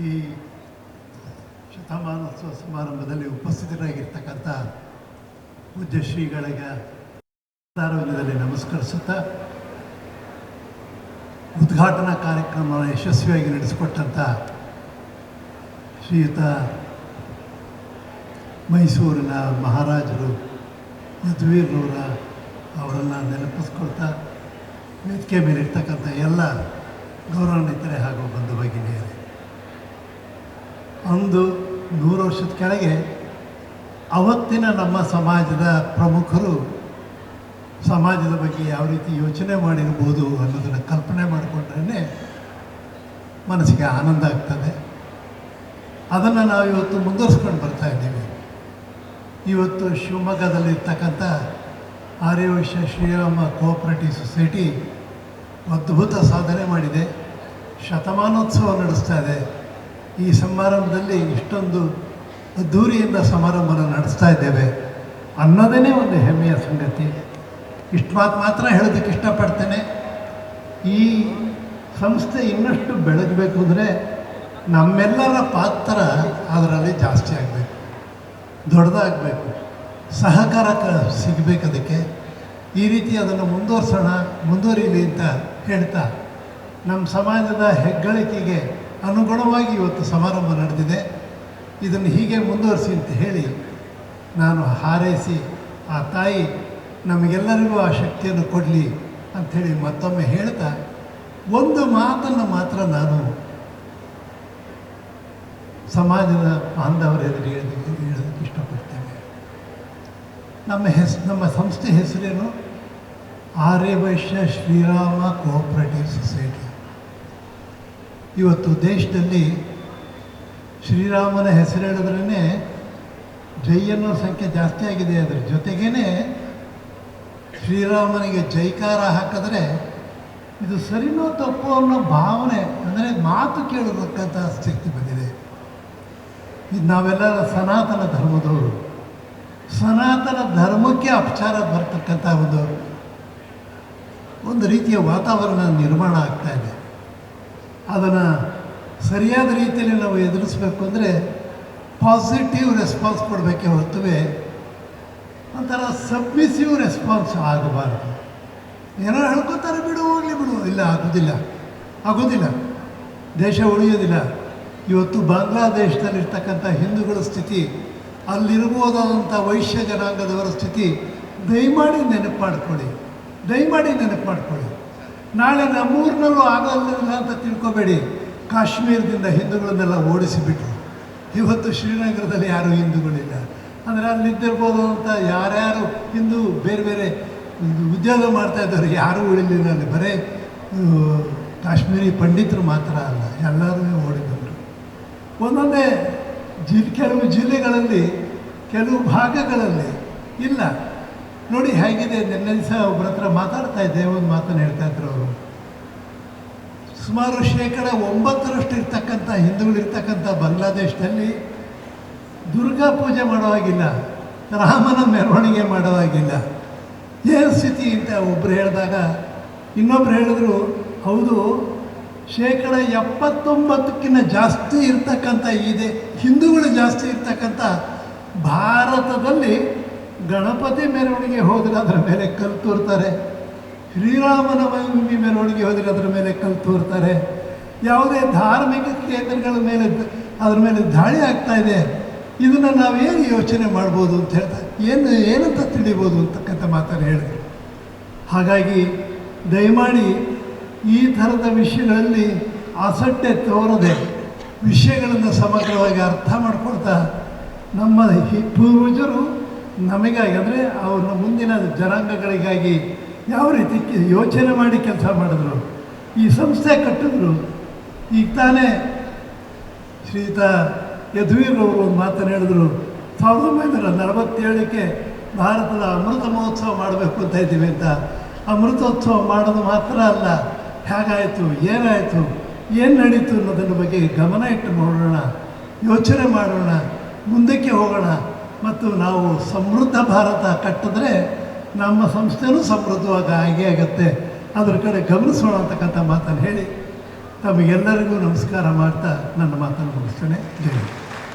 ಈ ಶತಮಾನೋತ್ಸವ ಸಮಾರಂಭದಲ್ಲಿ ಉಪಸ್ಥಿತರಾಗಿರ್ತಕ್ಕಂಥ ಪೂಜ್ಯ ಶ್ರೀಗಳಿಗೆ ಸಾರ್ವಜನದಲ್ಲಿ ನಮಸ್ಕರಿಸುತ್ತಾ ಉದ್ಘಾಟನಾ ಕಾರ್ಯಕ್ರಮವನ್ನು ಯಶಸ್ವಿಯಾಗಿ ನಡೆಸಿಕೊಟ್ಟಂಥ ಶ್ರೀಯುತ ಮೈಸೂರಿನ ಮಹಾರಾಜರು ಯದುವೀರ್ನವರ ಅವರನ್ನು ನೆನಪಿಸ್ಕೊಳ್ತಾ ವೇದಿಕೆ ಮೇಲೆ ಇರ್ತಕ್ಕಂಥ ಎಲ್ಲ ಗೌರವಾನ್ವಿತರೆ ಹಾಗೂ ಬಂಧು ಭಗಿನಿಯರೇ ಅಂದು ನೂರು ವರ್ಷದ ಕೆಳಗೆ ಅವತ್ತಿನ ನಮ್ಮ ಸಮಾಜದ ಪ್ರಮುಖರು ಸಮಾಜದ ಬಗ್ಗೆ ಯಾವ ರೀತಿ ಯೋಚನೆ ಮಾಡಿರ್ಬೋದು ಅನ್ನೋದನ್ನು ಕಲ್ಪನೆ ಮಾಡಿಕೊಂಡ್ರೇ ಮನಸ್ಸಿಗೆ ಆನಂದ ಆಗ್ತದೆ. ಅದನ್ನು ನಾವು ಇವತ್ತು ಮುಂದುವರಿಸ್ಕೊಂಡು ಬರ್ತಾ ಇದ್ದೀವಿ. ಇವತ್ತು ಶಿವಮೊಗ್ಗದಲ್ಲಿರ್ತಕ್ಕಂಥ ಆರ್ಯವೈಶ್ಯ ಶ್ರೀರಾಮ ಕೋಆಪರೇಟಿವ್ ಸೊಸೈಟಿ ಅದ್ಭುತ ಸಾಧನೆ ಮಾಡಿದೆ. ಶತಮಾನೋತ್ಸವ ನಡೆಸ್ತಾ ಇದೆ. ಈ ಸಮಾರಂಭದಲ್ಲಿ ಇಷ್ಟೊಂದು ಅದ್ಧೂರಿಯಿಂದ ಸಮಾರಂಭನ ನಡೆಸ್ತಾ ಇದ್ದೇವೆ ಅನ್ನೋದೇ ಒಂದು ಹೆಮ್ಮೆಯ ಸಂಗತಿ. ಇಷ್ಟು ಮಾತು ಮಾತ್ರ ಹೇಳೋದಕ್ಕೆ ಇಷ್ಟಪಡ್ತೇನೆ. ಈ ಸಂಸ್ಥೆ ಇನ್ನಷ್ಟು ಬೆಳಗಬೇಕು ಅಂದರೆ ನಮ್ಮೆಲ್ಲರ ಪಾತ್ರ ಅದರಲ್ಲಿ ಜಾಸ್ತಿ ಆಗಬೇಕು. ದೊಡ್ಡದಾಗಬೇಕು. ಸಹಕಾರ ಸಿಗಬೇಕು ಅದಕ್ಕೆ. ಈ ರೀತಿ ಅದನ್ನು ಮುಂದುವರ್ಸೋಣ, ಮುಂದುವರಿಲಿ ಅಂತ ಹೇಳ್ತಾ ನಮ್ಮ ಸಮಾಜದ ಹೆಗ್ಗಳಿಕೆಗೆ ಅನುಗುಣವಾಗಿ ಇವತ್ತು ಸಮಾರಂಭ ನಡೆದಿದೆ. ಇದನ್ನು ಹೀಗೆ ಮುಂದುವರಿಸಿ ಅಂತ ಹೇಳಿ ನಾನು ಹಾರೈಸಿ ಆ ತಾಯಿ ನಮಗೆಲ್ಲರಿಗೂ ಆ ಶಕ್ತಿಯನ್ನು ಕೊಡಲಿ ಅಂಥೇಳಿ ಮತ್ತೊಮ್ಮೆ ಹೇಳ್ತಾ ಒಂದು ಮಾತನ್ನು ಮಾತ್ರ ನಾನು ಸಮಾಜದ ಬಾಂಧವರ ಎದುರು ಹೇಳೋದಕ್ಕೆ ಹೇಳೋದಕ್ಕೆ ಇಷ್ಟಪಡ್ತೇನೆ. ನಮ್ಮ ಹೆಸ್, ನಮ್ಮ ಸಂಸ್ಥೆ ಹೆಸರೇನು? Aryavysya Srirama cooperative society. ಇವತ್ತು ದೇಶದಲ್ಲಿ ಶ್ರೀರಾಮನ ಹೆಸರು ಹೇಳಿದ್ರೇ ಜೈ ಅನ್ನೋ ಸಂಖ್ಯೆ ಜಾಸ್ತಿ ಆಗಿದೆ ಅದರ ಜೊತೆಗೇ ಶ್ರೀರಾಮನಿಗೆ ಜೈಕಾರ ಹಾಕಿದ್ರೆ ಇದು ಸರಿನೋ ತಪ್ಪು ಅನ್ನೋ ಭಾವನೆ, ಅಂದರೆ ಮಾತು ಕೇಳತಕ್ಕಂಥ ಸ್ಥಿತಿ ಬಂದಿದೆ. ಇದು ನಾವೆಲ್ಲರ ಸನಾತನ ಧರ್ಮದವರು. ಸನಾತನ ಧರ್ಮಕ್ಕೆ ಅಪಚಾರ ಬರ್ತಕ್ಕಂಥ ಒಂದು ಒಂದು ರೀತಿಯ ವಾತಾವರಣ ನಿರ್ಮಾಣ ಆಗ್ತಾ ಇದೆ. ಅದನ್ನು ಸರಿಯಾದ ರೀತಿಯಲ್ಲಿ ನಾವು ಎದುರಿಸಬೇಕು ಅಂದರೆ ಪಾಸಿಟಿವ್ ರೆಸ್ಪಾನ್ಸ್ ಕೊಡಬೇಕೇ ಹೊರತುವೆ. ಒಂಥರ ಸಬ್ಮಿಸಿವ್ ರೆಸ್ಪಾನ್ಸ್ ಆಗಬಾರ್ದು. ಏನೋ ಹೇಳ್ಕೊತಾರೆ ಬಿಡು, ಹೋಗಲಿ ಬಿಡು. ಇಲ್ಲ, ಆಗೋದಿಲ್ಲ. ಆಗೋದಿಲ್ಲ. ದೇಶ ಉಳಿಯೋದಿಲ್ಲ ಇವತ್ತು ಬಾಂಗ್ಲಾದೇಶದಲ್ಲಿರ್ತಕ್ಕಂಥ ಹಿಂದೂಗಳ ಸ್ಥಿತಿ ಅಲ್ಲಿರ್ಬೋದಾದಂಥ ವೈಶ್ಯ ಜನಾಂಗದವರ ಸ್ಥಿತಿ, ದಯಮಾಡಿ ನೆನಪು ಮಾಡ್ಕೊಳ್ಳಿ ದಯಮಾಡಿ ನೆನಪು ಮಾಡ್ಕೊಳ್ಳಿ ನಾಳೆ ನಮ್ಮೂರಿನಲ್ಲೂ ಆಗೋದಿಲ್ಲ ಅಂತ ತಿಳ್ಕೊಬೇಡಿ. ಕಾಶ್ಮೀರದಿಂದ ಹಿಂದೂಗಳನ್ನೆಲ್ಲ ಓಡಿಸಿಬಿಟ್ರು. ಇವತ್ತು ಶ್ರೀನಗರದಲ್ಲಿ ಯಾರೂ ಹಿಂದೂಗಳಿಲ್ಲ. ಅಂದರೆ ಅಲ್ಲಿ ನಿಂತಿರ್ಬೋದು ಅಂತ ಯಾರ್ಯಾರು ಹಿಂದೂ ಬೇರೆ ಬೇರೆ ಉದ್ಯೋಗ ಮಾಡ್ತಾ ಇದ್ದಾರೆ, ಯಾರೂ ಉಳಿಲಿಲ್ಲ ಅಲ್ಲಿ. ಬರೀ ಕಾಶ್ಮೀರಿ ಪಂಡಿತರು ಮಾತ್ರ ಅಲ್ಲ ಎಲ್ಲರೂ ಓಡಿ ಬಂದರು. ಒಂದೊಂದೇ ಜಿಲ್, ಕೆಲವು ಜಿಲ್ಲೆಗಳಲ್ಲಿ, ಕೆಲವು ಭಾಗಗಳಲ್ಲಿ ಇಲ್ಲ. ನೋಡಿ, ಹೇಗಿದೆ, ನಿನ್ನೆ ದಿವಸ ಒಬ್ಬರ ಹತ್ರ ಮಾತಾಡ್ತಾ ಇದ್ದೆ, ಒಂದು ಮಾತನ್ನು ಹೇಳ್ತಾ ಇದ್ರು ಅವರು. ಸುಮಾರು ಶೇಕಡ ಒಂಬತ್ತರಷ್ಟು ಇರ್ತಕ್ಕಂಥ ಹಿಂದೂಗಳಿರ್ತಕ್ಕಂಥ ಬಾಂಗ್ಲಾದೇಶದಲ್ಲಿ ದುರ್ಗಾ ಪೂಜೆ ಮಾಡುವಾಗಿಲ್ಲ ರಾಮನ ಮೆರವಣಿಗೆ ಮಾಡುವಾಗಿಲ್ಲ ಏನು ಸ್ಥಿತಿ ಅಂತ ಒಬ್ಬರು ಹೇಳಿದಾಗ, ಇನ್ನೊಬ್ರು ಹೇಳಿದ್ರು, ಹೌದು, ಶೇಕಡ ಎಪ್ಪತ್ತೊಂಬತ್ತಕ್ಕಿಂತ ಜಾಸ್ತಿ ಇರ್ತಕ್ಕಂಥ ಇದೆ, ಹಿಂದೂಗಳು ಜಾಸ್ತಿ ಇರ್ತಕ್ಕಂಥ ಭಾರತದಲ್ಲಿ ಗಣಪತಿ ಮೆರವಣಿಗೆ ಹೋದರೆ ಅದರ ಮೇಲೆ ಕಲ್ತೂರ್ತಾರೆ ತೋರ್ತಾರೆ. ಶ್ರೀರಾಮನ ಭೂಮಿ ಮೆರವಣಿಗೆ ಹೋದರೆ ಅದರ ಮೇಲೆ ಕಲ್ಲು ತೋರ್ತಾರೆ. ಯಾವುದೇ ಧಾರ್ಮಿಕ ಕೇಂದ್ರಗಳ ಮೇಲೆ ಅದರ ಮೇಲೆ ದಾಳಿ ಆಗ್ತಾ ಇದೆ. ಇದನ್ನು ನಾವೇನು ಯೋಚನೆ ಮಾಡ್ಬೋದು ಅಂತ ಹೇಳ್ತಾ, ಏನು, ಏನಂತ ತಿಳಿಬೋದು ಅಂತಕ್ಕಂಥ ಮಾತನ್ನು ಹೇಳಿದ್ರು. ಹಾಗಾಗಿ ದಯಮಾಡಿ ಈ ಥರದ ವಿಷಯಗಳಲ್ಲಿ ಆಸಕ್ತಿ ತೋರದೆ ವಿಷಯಗಳನ್ನು ಸಮಗ್ರವಾಗಿ ಅರ್ಥ ಮಾಡ್ಕೊಳ್ತಾ, ನಮ್ಮ ಪೂರ್ವಜರು ನಮಗಾಗಿ, ಅಂದರೆ ಅವ್ರನ್ನ ಮುಂದಿನ ಜನಾಂಗಗಳಿಗಾಗಿ ಯಾವ ರೀತಿ ಯೋಚನೆ ಮಾಡಿ ಕೆಲಸ ಮಾಡಿದ್ರು? ಈ ಸಂಸ್ಥೆ ಕಟ್ಟಿದ್ರು. ಈಗ ತಾನೇ ಶ್ರೀಯುತ ಯದುವೀರ್ರವರು ಒಂದು ಮಾತನ್ನು ಹೇಳಿದ್ರು. ಸಾವಿರದ ಒಂಬೈನೂರ ನಲವತ್ತೇಳಕ್ಕೆ ಭಾರತದ ಅಮೃತ ಮಹೋತ್ಸವ ಮಾಡಬೇಕು ಅಂತ ಇದ್ದೀವಿ ಅಂತ. ಅಮೃತೋತ್ಸವ ಮಾಡೋದು ಮಾತ್ರ ಅಲ್ಲ, ಹೇಗಾಯಿತು, ಏನಾಯಿತು, ಏನು ನಡೀತು ಅನ್ನೋದನ್ನ ಬಗ್ಗೆ ಗಮನ ಇಟ್ಟು ನೋಡೋಣ, ಯೋಚನೆ ಮಾಡೋಣ, ಮುಂದಕ್ಕೆ ಹೋಗೋಣ. ಮತ್ತು ನಾವು ಸಮೃದ್ಧ ಭಾರತ ಕಟ್ಟಿದ್ರೆ ನಮ್ಮ ಸಂಸ್ಥೆನೂ ಸಮೃದ್ಧವಾಗಿ ಹಾಗೆ ಆಗುತ್ತೆ. ಅದರ ಕಡೆ ಗಮನಿಸೋಣ ಅಂತಕ್ಕಂಥ ಮಾತನ್ನು ಹೇಳಿ. ತಮಗೆಲ್ಲರಿಗೂ ನಮಸ್ಕಾರ ಮಾಡ್ತಾ ನನ್ನ ಮಾತನ್ನು ಮುಗಿಸ್ತೇನೆ. ಜೈ